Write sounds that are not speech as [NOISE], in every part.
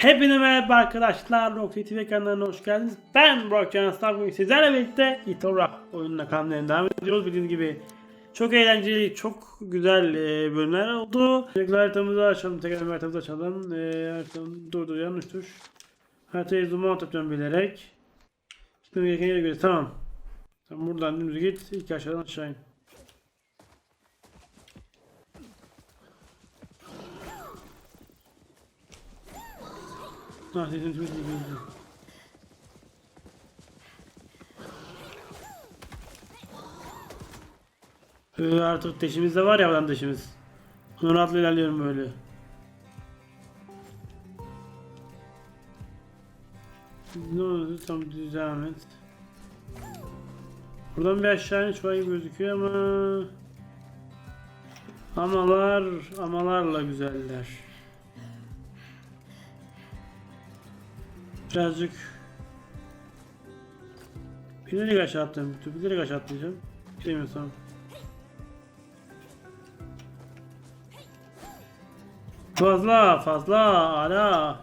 Hepinize merhaba arkadaşlar. Rocket TV kanalına hoş geldiniz. Ben Burak Can Aslan. Bugün sizlerle birlikte Itora oyununa kanalına devam ediyoruz. Bildiğiniz gibi çok eğlenceli, çok güzel e, bölümler oldu. Tekrar haritamızı açalım. Tekrar haritamızı açalım. E, haritamı dur dur yanlış tuş. Haritayı zoom out yapacağım bilerek. Şimdi gereken yere göre tamam. Tamam buradan dümdüz git. İlk aşağıdan aşağı in. Artık deşimiz de var ya oradan deşimiz. Onu rahatla ilerliyorum böyle. Ne oldu? Tam devam. Buradan bir aşağı iniş var gibi gözüküyor ama... Amalar, amalarla güzeller. Birazcık bilerek aşağı attım. Bilerek aşağı atlayacağım. Bilmiyorsam. Fazla fazla ala.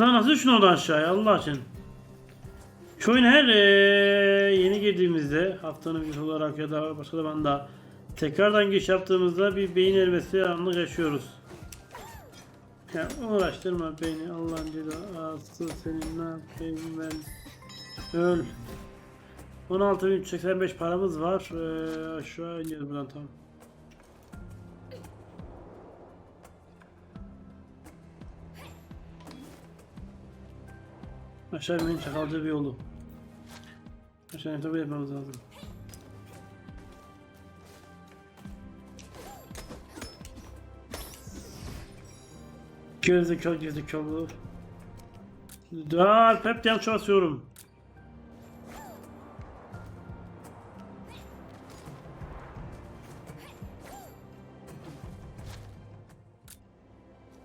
Lan nasıl şunu oradan aşağıya Allah için. Şu oyun her eee, yeni girdiğimizde haftanın bir olarak ya da başka zamanda tekrardan giriş yaptığımızda bir beyin erimesi anlık yaşıyoruz. Ya uğraştırma beni Allah'ın cezası senin ne yapayım ben? Öl. 16.385 paramız var. Ee, aşağı iniyoruz buradan tamam. Aşağı inmenin çakalcı bir yolu. Aşağı inmeyi yapmamız lazım Gerizekalı gerizekalı. Dur hep yanlış basıyorum.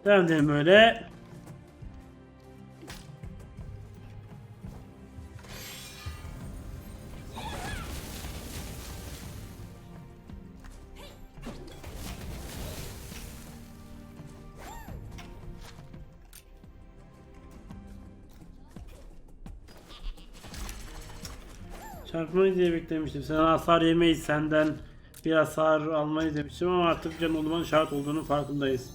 Devam edelim böyle. Diye beklemiştim. Sen hasar yemeyiz senden bir hasar almayı demiştim ama artık can olmanın şart olduğunun farkındayız.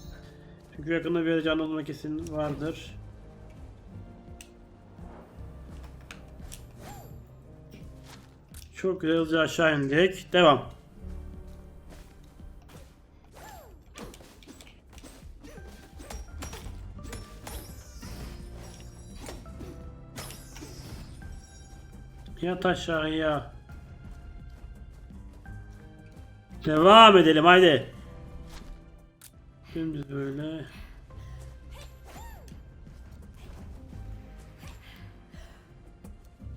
Çünkü yakında bir can olma kesin vardır. Çok güzel aşağı indik. Devam. Yat aşağıya. Devam edelim haydi. Şimdi böyle.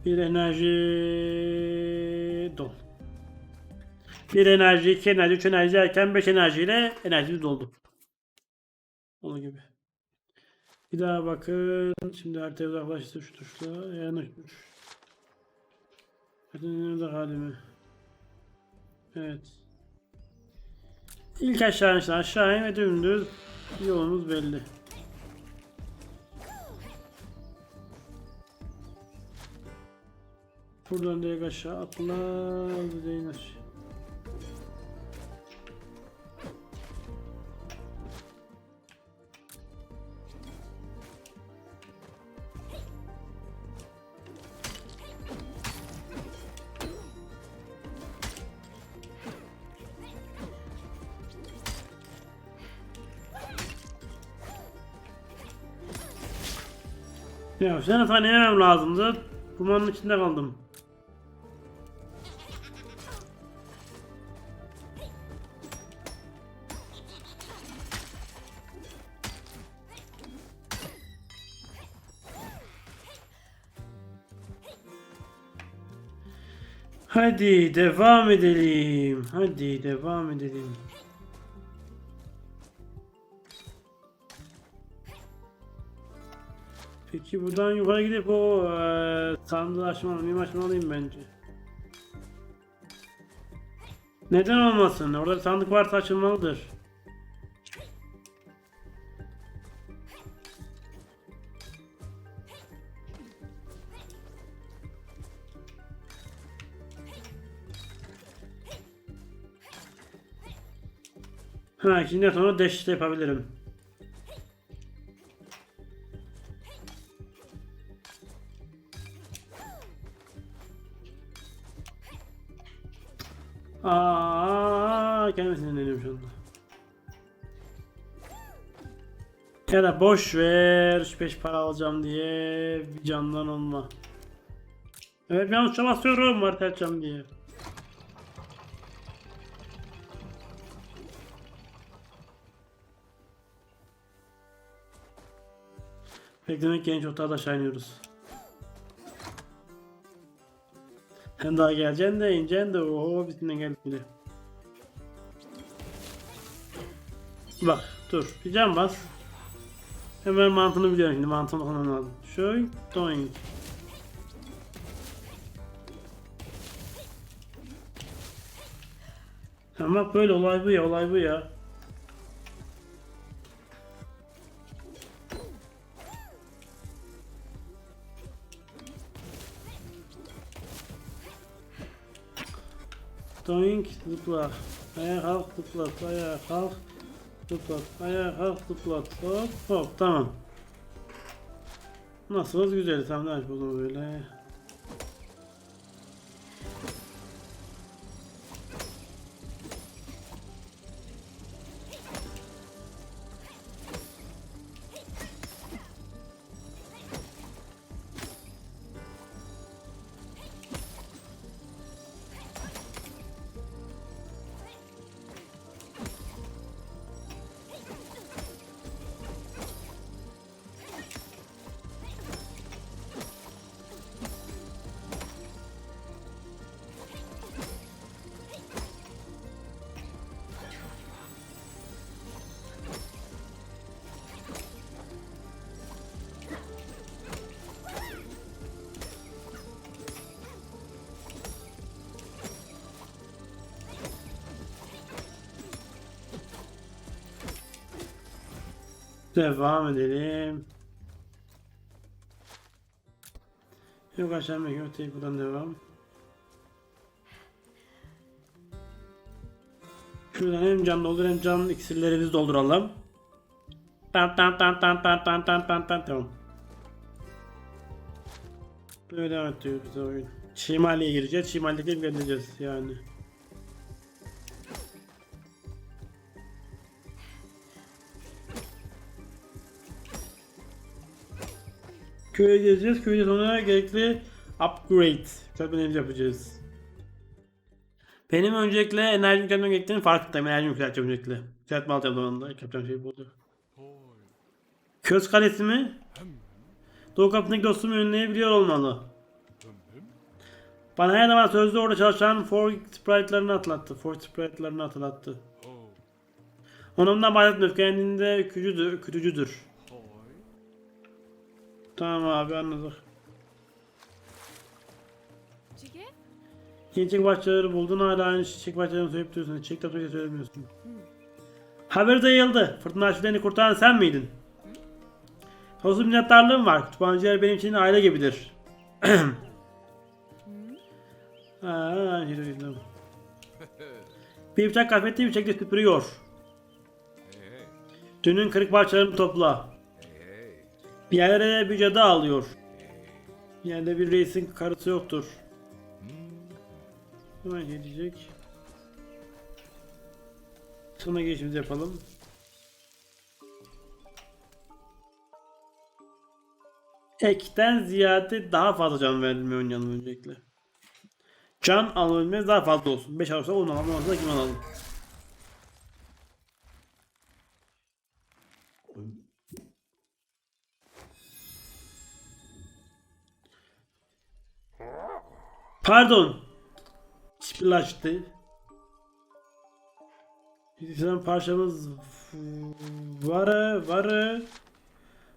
Bir enerji dol. Bir enerji, iki enerji, üç enerji derken beş enerjiyle enerjimiz doldu. Onun gibi. Bir daha bakın. Şimdi haritaya uzaklaştı şu tuşla. Yanlışmış. Nerede halimi? Evet. İlk aşağı işte aşağı in ve dümdüz yolumuz belli. Buradan direkt aşağı atla düzeyin sen falan yemem lazımdı. Dumanın içinde kaldım. Hadi devam edelim. Hadi devam edelim. Peki buradan yukarı gidip o eee sandığı açmalıyım, açmalıyım bence. Neden olmasın? Orada sandık varsa açılmalıdır. Ha şimdi sonra dash yapabilirim. Aa, kendisini deniyorum şu anda. Ya da boş ver 3-5 para alacağım diye bir candan olma. Evet yanlışça basıyorum var açacağım diye. Beklemek genç otağı da aşağı daha geleceksin de ineceksin de oho bizimle geldik bile. Bak dur bir can bas. Hemen mantığını biliyorum şimdi mantığını okumam lazım. Şöyle doing. Ama böyle olay bu ya olay bu ya. Doink zıpla. Ayağa kalk zıplat. Ayağa kalk zıplat. Ayağa kalk zıplat. Hop hop tamam. Nasıl güzel aç bunu böyle. Devam edelim. Yok aşağı mı? Yok değil buradan devam. Şuradan hem can doldur hem can iksirlerimizi dolduralım. Tan tan tan tan tan tan tan tan tan tamam. Böyle devam ediyor oyun. Şimali'ye gireceğiz. Şimali'de göndereceğiz yani. Köye geleceğiz. Köyde sonra gerekli upgrade. Yükseltmelerimizi yapacağız. Benim öncelikle enerji yükseltmem gerektiğini farkındayım. Enerji yükselteceğim öncelikle. Yükseltme alacağım zamanında. Yapacağım şey bu oldu. Köz kalesi mi? Doğu kapısındaki dostumu önleyebiliyor olmalı. Bana her zaman sözde orada çalışan Ford sprite'larını hatırlattı. Ford sprite'larını hatırlattı. Onunla bahsetmiyor. Kendinde küçücüdür. küçücüdür. Tamam abi anladık. Yeni çiçek bahçeleri buldun hala aynı çiçek bahçelerini söyleyip duruyorsun. Çiçek de söylemiyorsun. Haber yayıldı. Fırtına aşılarını kurtaran sen miydin? Sonsuz minnettarlığım var. Kütüphaneciler benim için aile gibidir. Aa. Bir bıçak kafetti bir şekilde süpürüyor. Dünün kırık parçalarını topla. Bir yerlere bir cadı ağlıyor. Bir yerde bir reisin karısı yoktur. Hemen gelecek. Sonra geçimizi yapalım. Ekten ziyade daha fazla can verilmeyi oynayalım öncelikle. Can alabilmemiz daha fazla olsun. 5 alırsa 10 alalım. Olmazsa kim alalım? Pardon. Çipilaştı. Bizim parçamız var var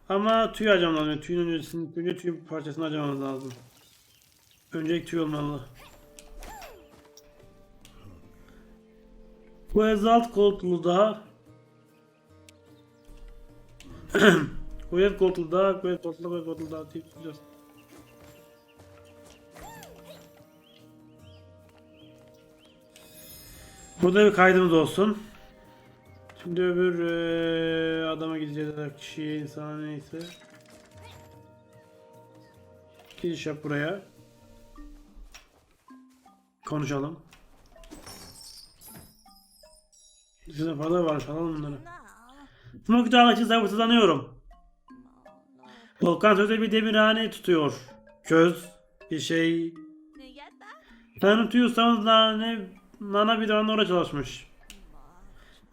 ama tüy harcamamız lazım. Tüyün öncesinde önce tüy parçasını harcamamız lazım. Öncelik tüy olmalı. Bu Exalt koltuğu daha Kuvvet koltuğu daha, kuvvet koltuğu daha, kuvvet koltuğu daha deyip tutacağız. Burada bir kaydımız olsun. Şimdi öbür eee, adama gideceğiz. da Kişiye, insana neyse. Giriş yap buraya. Konuşalım. Dışında fazla var. Alalım bunları. Smoke Dağ için sabırsızlanıyorum. Volkan sözde bir demirhane tutuyor. Köz bir şey. Tanıtıyorsanız nane, nana bir daha orada çalışmış.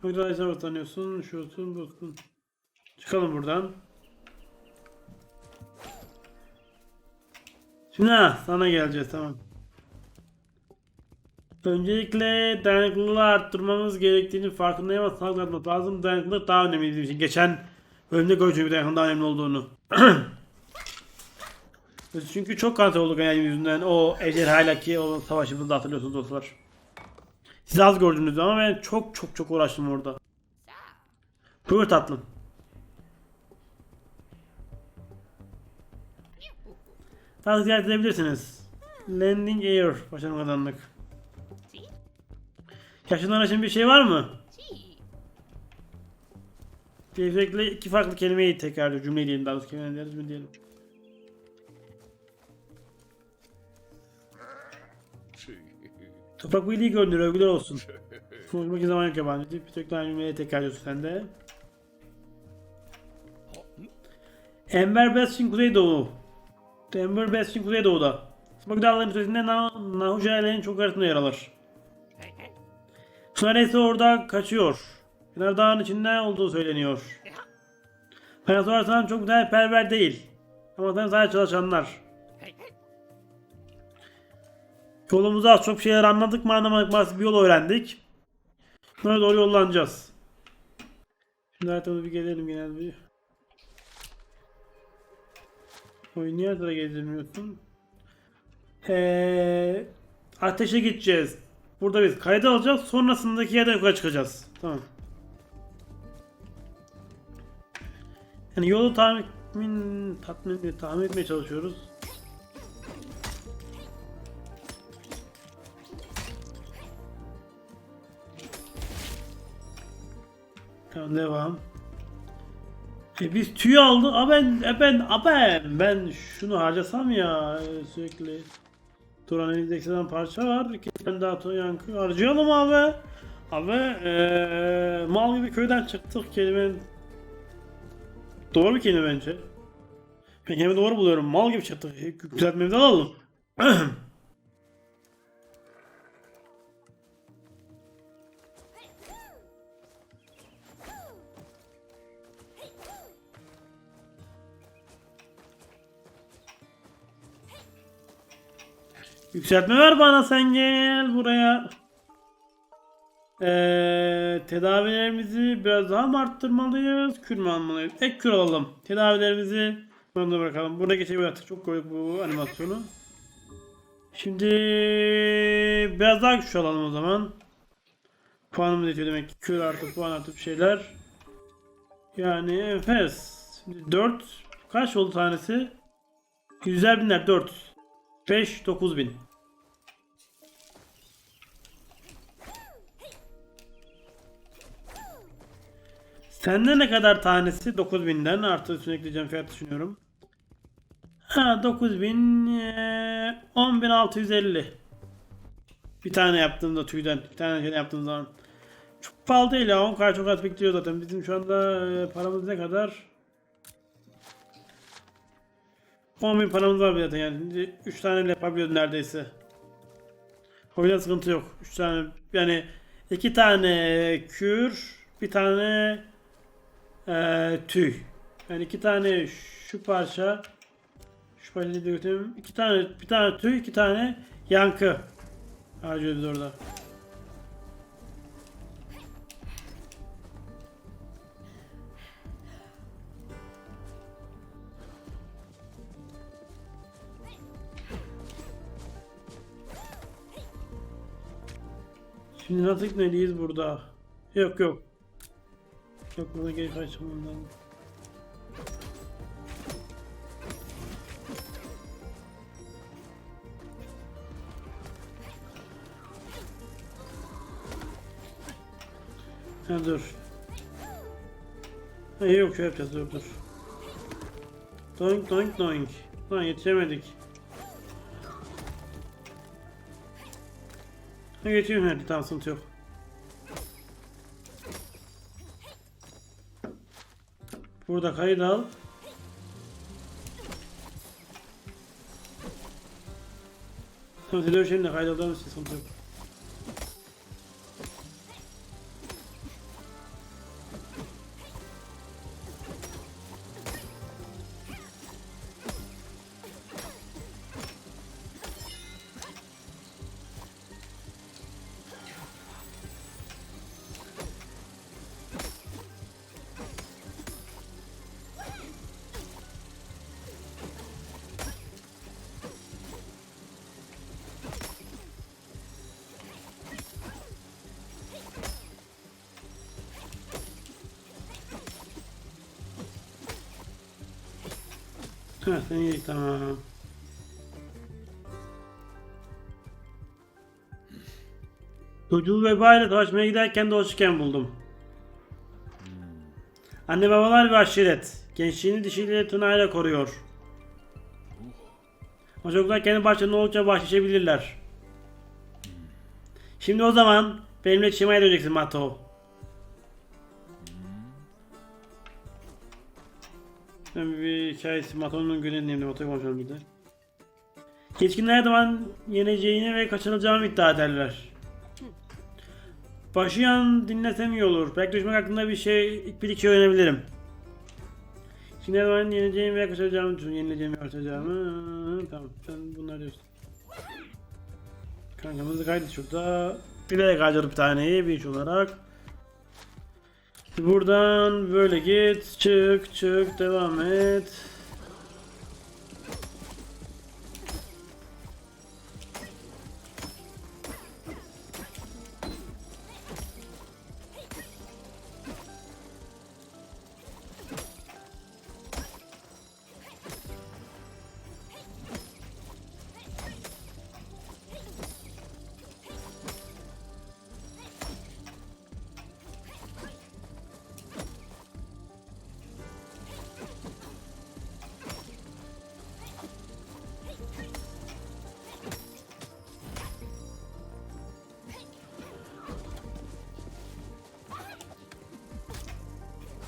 Dağ için sabırsızlanıyorsun. Şusun busun. Çıkalım buradan. Şimdi ha, sana geleceğiz tamam. Öncelikle dayanıklılığı arttırmamız gerektiğini farkındayım ama sağlık atmak lazım. Dayanıklılık daha önemli bizim için. Geçen bölümde gördüğüm bir dayanıklılık daha önemli olduğunu. [CLEARS THROAT] Çünkü çok kanser olduk yani yüzünden o ejderhayla ki o savaşımızda hatırlıyorsunuz dostlar. Siz az gördünüz ama ben çok çok çok uğraştım orada. Buyur tatlım. Daha ziyaret edebilirsiniz. Landing Air. Başarım kazandık. Yaşlılar için bir şey var mı? Sürekli iki farklı kelimeyi tekrarlıyor. Cümle diyelim daha doğrusu kelime diyelim, Toprak birliği görünür, övgüler olsun. [LAUGHS] Konuşmak zaman yok yabancı. Bir tek tane cümleyi tekrarlıyorsun sen de. Ember Bastion Kuzeydoğu. Ember Bastion Kuzeydoğu'da. Smoke Dağları'nın üstünde Nah- Nahuja ile en çok arasında yer alır. Neredeyse orada kaçıyor. Kenar dağın içinde olduğu söyleniyor. Bana sorarsan çok da perver değil. Ama sen sadece çalışanlar. Yolumuza az çok şeyler anladık mı anlamadık mı bir yol öğrendik. Buna doğru yollanacağız. Şimdi haritamıza bir gelelim genel bir. Oyun niye haritada gezdirmiyorsun? Ee, ateşe gideceğiz. Burada biz kayda alacağız. Sonrasındaki yerden yukarı çıkacağız. Tamam. Yani yolu tahmin tatmin tahmin etmeye çalışıyoruz. Tamam devam. E biz tüy aldık. A ben, e ben, a ben, ben şunu harcasam ya e, sürekli. Turan elimizde ekstradan parça var. Tane daha to- yankı harcayalım abi. Abi eee mal gibi köyden çıktık kelimenin. Doğru bir kelime bence. Ben doğru buluyorum. Mal gibi çıktık. E, Düzeltmemizi alalım. [CLEARS THROAT] Yükseltme ver bana sen gel buraya. Ee, tedavilerimizi biraz daha mı arttırmalıyız? Kür mü almalıyız? Ek kür alalım. Tedavilerimizi burada bırakalım. Burada geçebilir artık. Çok koyduk bu animasyonu. Şimdi biraz daha güçlü alalım o zaman. Puanımız yetiyor demek ki. Kür artı puan artı bir şeyler. Yani enfes. Şimdi 4 kaç oldu tanesi? Yüzer binler 4. 5 9 bin. Sende ne kadar tanesi? 9000'den artı üstüne ekleyeceğim fiyat düşünüyorum. Ha 9000 eee, 10650. Bir tane yaptığımda tüyden. Bir tane şey yaptığım zaman. Çok pahalı değil ya. 10 kadar çok az bekliyor zaten. Bizim şu anda eee, paramız ne kadar? 10 bin paramız var zaten yani. 3 tane yapabiliyoruz neredeyse. O yüzden sıkıntı yok. 3 tane yani 2 tane kür, bir tane eee tüy. Yani iki tane şu parça şu parçayı da götüreyim. İki tane bir tane tüy, iki tane yankı harcıyoruz orada. Şimdi nasıl gitmeliyiz burada? Yok yok. Yok burada geri kaçmam lazım. Ha dur. Ha, yok şöyle yapacağız dur dur. Doink doink doink. Lan yetişemedik. Ha geçiyorum hadi tamam sıkıntı yok. Burada kayıt al. Tamam size şimdi kayıt aldığım için sıkıntı yok. Ha sen iyi tamam. Çocuğu vebayla savaşmaya giderken dolaşırken buldum. Anne babalar ve aşiret. Gençliğini dişiyle tınayla koruyor. Ama çocuklar kendi başlarına oldukça bahşişebilirler. Şimdi o zaman benimle Çima'ya döneceksin Mato. Ben bir hikayesi Mato'nun günü dinleyeyim Mato'yu konuşalım bir de. Yetkinler her zaman yeneceğini ve kaçırılacağını iddia ederler. Başlayan dinlesem iyi olur. Belki düşmek hakkında bir şey, bir iki şey öğrenebilirim. Şimdi her zaman yeneceğimi ve kaçıracağımı düşün. Yenileceğimi ve kaçıracağımı. Tamam sen bunları diyorsun. Kankamızı kaydı şurada. Bilerek harcadık bir taneyi bir iş olarak. Buradan böyle git, çık, çık, devam et.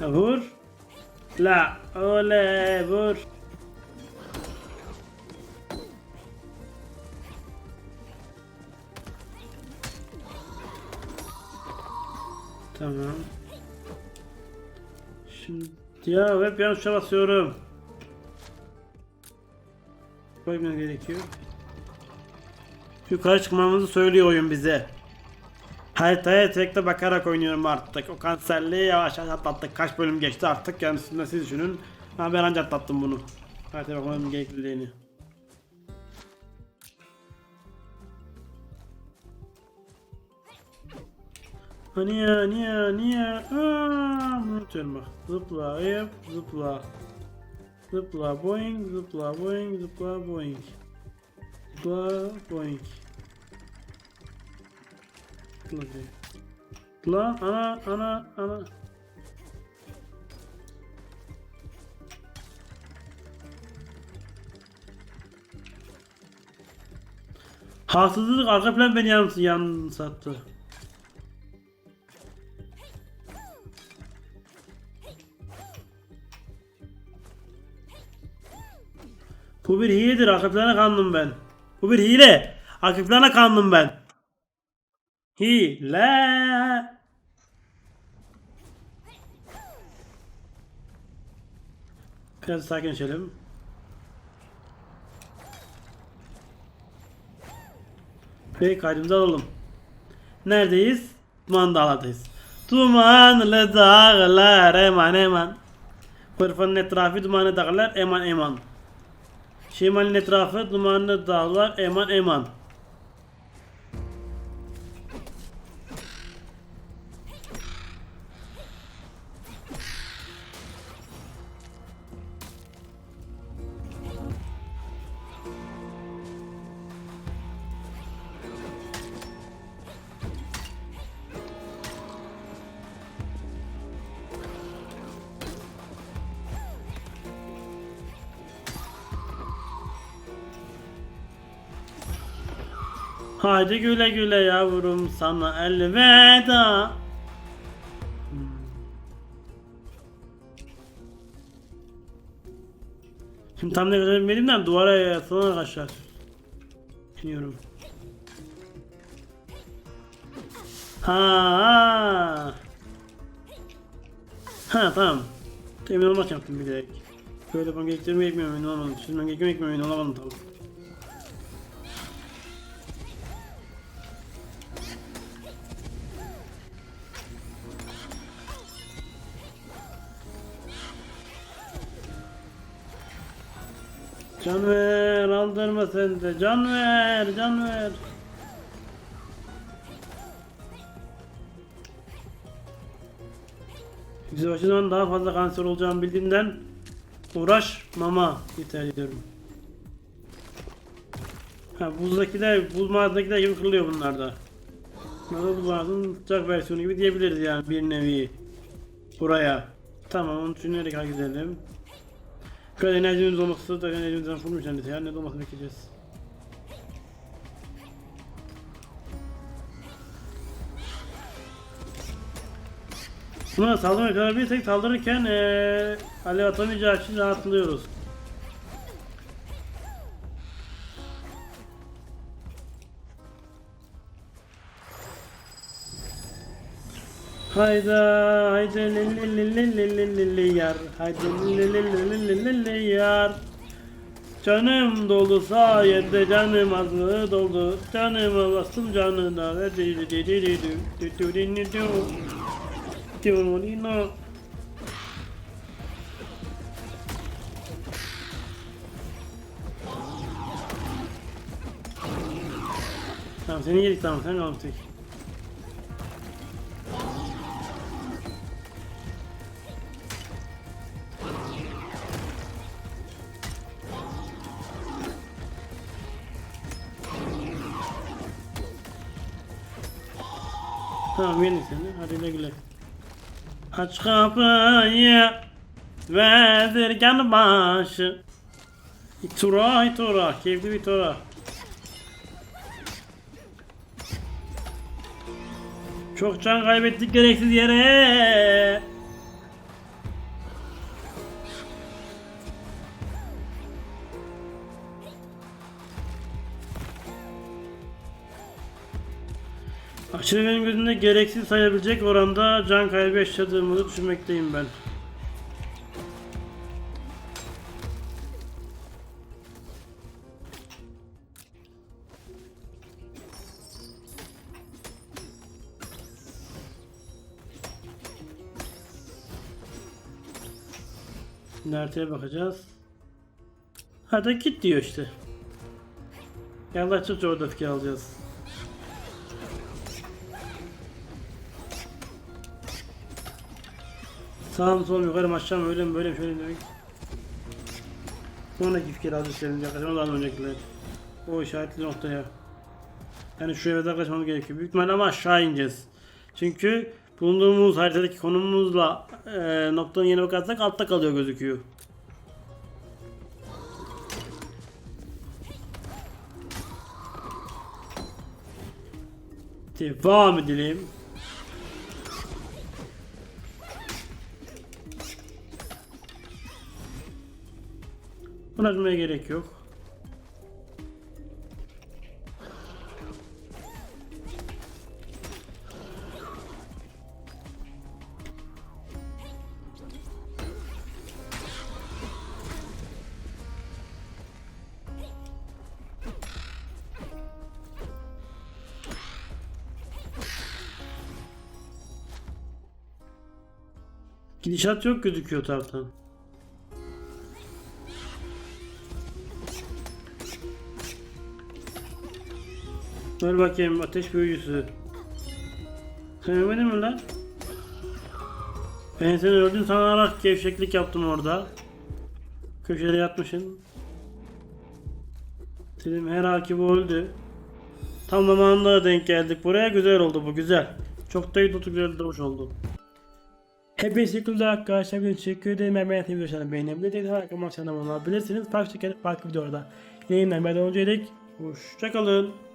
Vur. La, ole, vur. Tamam. Şimdi ya hep yanlış basıyorum. Koymam gerekiyor. Yukarı çıkmamızı söylüyor oyun bize. Haritaya tekte bakarak oynuyorum artık. O kanserliği yavaş yavaş atlattık. Kaç bölüm geçti artık yani siz, düşünün. Ha ben anca atlattım bunu. Haritaya bakmamın gerekliliğini. Niye, niye? Aa, bunu unutuyorum bak. Zıpla, yap, zıpla. Zıpla, boing, zıpla, boing, zıpla, boing. Zıpla, boing. Zıpla, boing. La ana ana ana. Haksızlık arka plan beni yalnız yan sattı. Bu bir hiledir. Arka kandım ben. Bu bir hile. Arka kandım ben. Hile. Biraz sakinleşelim. Ve kaydımızı alalım. Neredeyiz? Duman dağlardayız. Dumanlı dağlar eman eman. Fırfanın etrafı dumanlı dağlar eman eman. Şimalin etrafı dumanlı dağlar eman eman. Haydi güle güle yavrum sana elveda. Şimdi tam ne kadar benim duvara yatsana arkadaşlar. Düşünüyorum. Ha, ha. Tamam. Emin olmak yaptım bir direkt. Böyle yapmam gerektiğimi gerekmiyor emin olamadım. Gerekmiyor gerekmiyor emin olamadım tamam. Can ver, aldırma sen de. Can ver, can ver. Yüzbaşından daha fazla kanser olacağımı bildiğimden uğraşmama tercih ediyorum. Ha buzdakiler, buz mağazadakiler gibi kırılıyor bunlar da. Bunlar da buz mağazanın sıcak versiyonu gibi diyebiliriz yani bir nevi. Buraya. Tamam onu düşünerek hareket edelim. Kadar enerjimiz olması da enerjimizden kurmuş neredeyse ya ne dolmasını bekleyeceğiz. Buna saldırmaya kadar bir tek saldırırken ee, alev atamayacağı için rahatlıyoruz. Hayda haydi li li li li li li li li yar haydi li li li li li li li li yar Canım dolu sayende canım azlığı doldu Canıma bastım canına Tamam seni yedik tamam sen kalmıştık. Tamam yedik seni hadi güle güle. Aç kapıyı Vezirgen başı. İtura itura Keyifli bir tura Çok can kaybettik gereksiz yere Aşırı benim gözümde gereksiz sayabilecek oranda can kaybı yaşadığımı düşünmekteyim ben. Şimdi haritaya bakacağız. Hadi git diyor işte. Yaklaştıkça orada fikir alacağız. Sağ mı sol mu yukarı mı öyle mi böyle mi şöyle mi demek. Sonraki fikir senin yaklaşık ondan öncekiler. O işaretli noktaya. Yani şu eve yaklaşmamız gerekiyor. Büyük ihtimalle ama aşağı ineceğiz. Çünkü bulunduğumuz haritadaki konumumuzla e, noktanın yerine bakarsak altta kalıyor gözüküyor. Devam edelim. Bırakmaya gerek yok. Gidişat yok gözüküyor taraftan. Ver bakayım ateş büyücüsü. Sen ölmedin mi lan? Ben seni öldüm sanarak gevşeklik yaptım orada. Köşede yatmışsın. Dedim herhalde bu öldü. Tam zamanında denk geldik buraya güzel oldu bu güzel. Çok da iyi tutu güzel durmuş oldu. Hepinize teşekkürler arkadaşlar. Bir teşekkür ederim. Ben beğendiğiniz videoları beğenebilirsiniz. Harika maçlarına olabilirsiniz. Takip çekerek farklı videolarda. Yayınlar ben de öncelik. Hoşçakalın.